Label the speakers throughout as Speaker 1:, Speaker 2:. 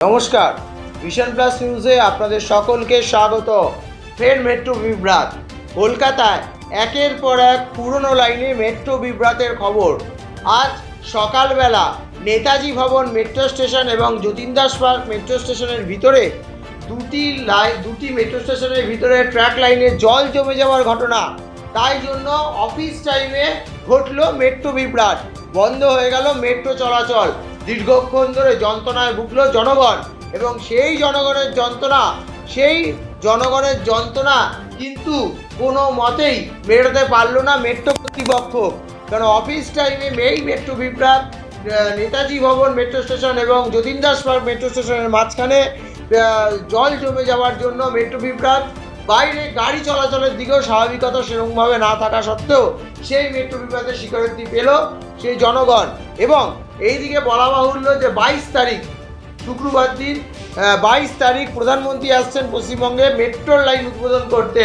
Speaker 1: নমস্কার vision plus নিউজে আপনাদের সকলকে স্বাগত। ফের মেট্রো বিভ্রাট। কলকাতায় একের পর এক পুরনো লাইনে মেট্রো বিভ্রাতের খবর। আজ সকালবেলা নেতাজি ভবন মেট্রো স্টেশন এবং যতীন দাস পার্ক মেট্রো স্টেশনের ভিতরে দুটি লাইন দুটি মেট্রো স্টেশনের ভিতরে ট্র্যাক লাইনে জল জমে যাওয়ার ঘটনা। তাই জন্য অফিস টাইমে ঘটলো মেট্রো বিভ্রাট। বন্ধ হয়ে গেল মেট্রো চলাচল। দীর্ঘক্ষণ ধরে যন্ত্রণায় ভুগলো জনগণ এবং সেই জনগণের যন্ত্রণা, সেই জনগণের যন্ত্রণা কিন্তু কোনো মতেই মেটাতে পারল না মেট্রো কর্তৃপক্ষ। কারণ অফিস টাইমে এই মেট্রো বিভ্রাট নেতাজি ভবন মেট্রো স্টেশন এবং যতীন দাস পার্ক মেট্রো স্টেশনের মাঝখানে জল জমে যাওয়ার জন্য মেট্রো বিভ্রাট, বাইরে গাড়ি চলাচলের দিকেও স্বাভাবিকতা সেরকমভাবে না থাকা সত্ত্বেও সেই মেট্রো বিভ্রাটের স্বীকারোক্তি পেল সেই জনগণ এবং এইদিকে বলা বাহুল্য যে বাইশ তারিখ, শুক্রবার দিন বাইশ তারিখ প্রধানমন্ত্রী আসছেন পশ্চিমবঙ্গে মেট্রো লাইন উদ্বোধন করতে।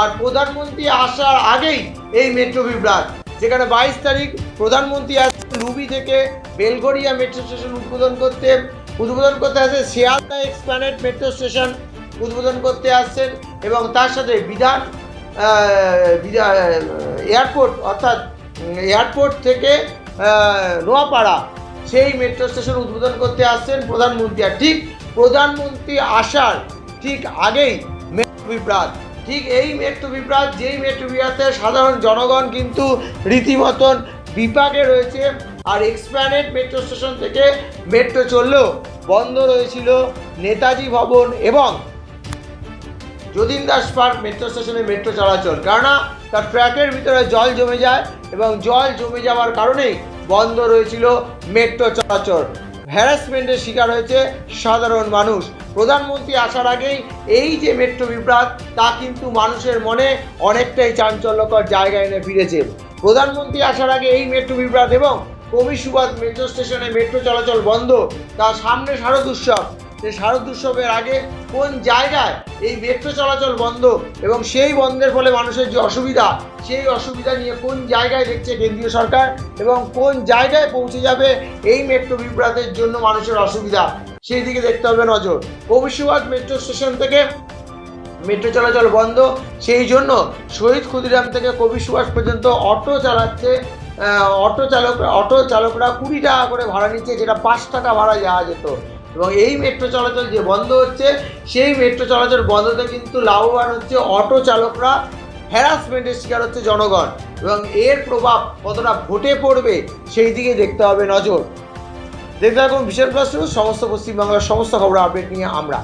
Speaker 1: আর প্রধানমন্ত্রী আসার আগেই এই মেট্রো বিভ্রাট, যেখানে বাইশ তারিখ প্রধানমন্ত্রী আসছেন লুবি থেকে বেলগড়িয়া মেট্রো স্টেশন উদ্বোধন করতে উদ্বোধন করতে আসছে শিয়ালদা এক্সপ্ল্যানেট মেট্রো স্টেশন উদ্বোধন করতে আসছেন এবং তার সাথে বিধান এয়ারপোর্ট অর্থাৎ এয়ারপোর্ট থেকে নোয়াপাড়া সেই মেট্রো স্টেশন উদ্বোধন করতে আসছেন প্রধানমন্ত্রী। আর ঠিক প্রধানমন্ত্রী আসার ঠিক আগেই মেট্রো বিভ্রাট ঠিক এই মেট্রো বিভ্রাট যেই মেট্রো বিভ্রাটে সাধারণ জনগণ কিন্তু রীতিমতন বিপাকে রয়েছে আর এক্সপ্যানেড মেট্রো স্টেশন থেকে মেট্রো চললেও বন্ধ রয়েছিল নেতাজি ভবন এবং যতীন দাস পার্ক মেট্রো স্টেশনে মেট্রো চলাচল। কেননা, তার ট্র্যাকের ভিতরে জল জমে যায় এবং জল জমে যাওয়ার কারণেই বন্ধ রয়েছিল মেট্রো চলাচল। হ্যারাসমেন্টের শিকার হয়েছে সাধারণ মানুষ। প্রধানমন্ত্রী আসার আগেই এই যে মেট্রো বিভ্রাট, তা কিন্তু মানুষের মনে অনেকটাই চাঞ্চল্যকর জায়গা এনে ফিরেছে। প্রধানমন্ত্রী আসার আগে এই মেট্রো বিভ্রাট এবং কবি সুবাদ মেট্রো স্টেশনে মেট্রো চলাচল বন্ধ তার সামনে শারদ উৎসব সেই শারদ উৎসবের আগে কোন জায়গায় এই মেট্রো চলাচল বন্ধ এবং সেই বন্ধের ফলে মানুষের যে অসুবিধা, সেই অসুবিধা নিয়ে কোন জায়গায় দেখছে কেন্দ্রীয় সরকার এবং কোন জায়গায় পৌঁছে যাবে এই মেট্রো বিভ্রাটের জন্য মানুষের অসুবিধা, সেই দিকে দেখতে হবে নজর। কবিসুবাদ মেট্রো স্টেশন থেকে মেট্রো চলাচল বন্ধ, সেই জন্য শহীদ ক্ষুদিরাম থেকে কবি সুভাষ পর্যন্ত অটো চালাচ্ছে অটো চালক, অটো চালকরা কুড়ি টাকা করে ভাড়া নিচ্ছে, যেটা পাঁচ টাকা ভাড়া যাওয়া যেত। এবং এই মেট্রো চলাচল যে বন্ধ হচ্ছে, সেই মেট্রো চলাচল বন্ধতে কিন্তু লাভবান হচ্ছে অটো চালকরা। হ্যারাসমেন্টের শিকার হচ্ছে জনগণ। এবং এর প্রভাব কতটা ভোটে পড়বে, সেই দিকে দেখতে হবে নজর। দেখতে থাকুন বিশাল প্লাস সমস্ত পশ্চিমবাংলার সমস্ত খবর আপডেট নিয়ে আমরা।